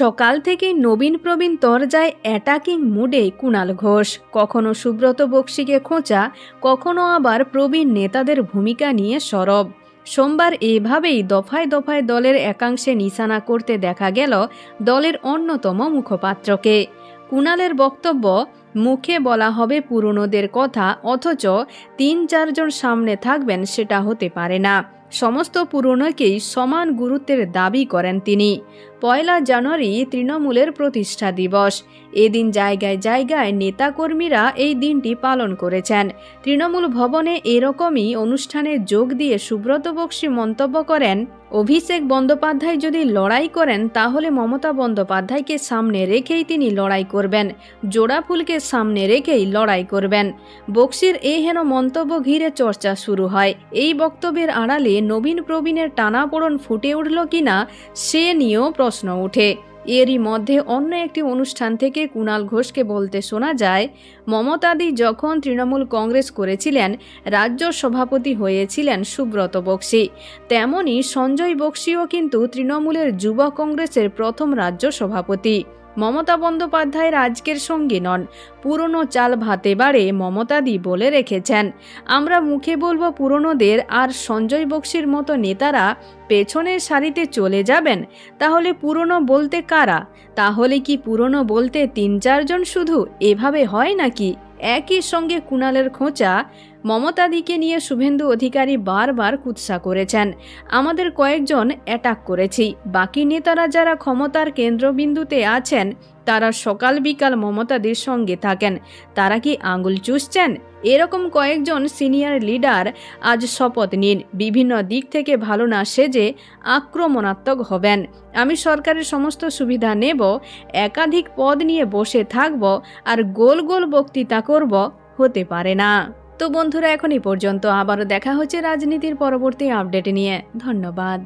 সকাল থেকেই নবীন প্রবীণ তরজায় অ্যাটাকিং মুডে কুণাল ঘোষ। কখনো সুব্রত বক্সিকে খোঁচা, কখনো আবার প্রবীণ নেতাদের ভূমিকা নিয়ে সরব। সোমবার এভাবেই দফায় দফায় দলের একাংশে নিশানা করতে দেখা গেল দলের অন্যতম মুখপাত্রকে। কুণালের বক্তব্য, মুখে বলা হবে পুরনোদের কথা, অথচ তিন চারজন সামনে থাকবেন সেটা হতে পারে না। সমস্ত পুরনোকেই সমান গুরুত্বের দাবি করেন তিনি। পয়লা জানুয়ারি তৃণমূলের প্রতিষ্ঠা দিবস। এদিন জায়গায় জায়গায় নেতাকর্মীরা এই দিনটি পালন করেছেন। তৃণমূল ভবনে এরকমই অনুষ্ঠানে যোগ দিয়ে সুব্রত বক্সী মন্তব্য করেন, অভিষেক বন্দ্যোপাধ্যায় যদি লড়াই করেন তাহলে মমতা বন্দ্যোপাধ্যায়কে সামনে রেখেই তিনি লড়াই করবেন, জোড়া ফুলকে সামনে রেখেই লড়াই করবেন। বক্সির এই হেন মন্তব্য ঘিরে চর্চা শুরু হয়। এই বক্তব্যের আড়ালে নবীন প্রবীণের টানাপোড়ন ফুটে উঠল কিনা, সে নিয়েও প্রশ্ন ওঠে। এরই মধ্যে অন্য একটি অনুষ্ঠান থেকে কুণাল ঘোষকে বলতে শোনা যায়, মমতাদি যখন তৃণমূল কংগ্রেস করেছিলেন, রাজ্য সভাপতি হয়েছিলেন সুব্রত বক্সি। তেমনি সঞ্জয় বক্সিও কিন্তু তৃণমূলের যুব কংগ্রেসের প্রথম রাজ্য সভাপতি। মমতা বন্দ্যোপাধ্যায়ের আজকের সঙ্গী নন। পুরনো চাল ভাতে বাড়ে মমতাদি বলে রেখেছেন। আমরা মুখে বলব পুরনোদের আর সঞ্জয় বক্সির মতো নেতারা পেছনের সারিতে চলে যাবেন। তাহলে পুরনো বলতে কারা? তাহলে কি পুরনো বলতে তিন চারজন শুধু এভাবে হয় নাকি? একই সঙ্গে কুণালের খোঁচা মমতাদিকে নিয়ে শুভেন্দু অধিকারী বারবার কুৎসা করেছেন। আমাদের কয়েকজন অ্যাটাক করেছি। বাকি নেতারা যারা ক্ষমতার কেন্দ্রবিন্দুতে আছেন, তারা সকাল বিকাল মমতাদের সঙ্গে থাকেন। তারা কি আঙুল চুষছেন? এরকম কয়েকজন সিনিয়র লিডার আজ শপথ নিন। বিভিন্ন দিক থেকে ভালো না সেজে আক্রমণাত্মক হবেন। আমি সরকারের সমস্ত সুবিধা নেব, একাধিক পদ নিয়ে বসে থাকব আর গোল গোল বক্তৃতা করব, হতে পারে না। তো বন্ধুরা এখন এই পর্যন্ত আবারও দেখা হচ্ছে রাজনীতির পরবর্তী আপডেট নিয়ে। ধন্যবাদ।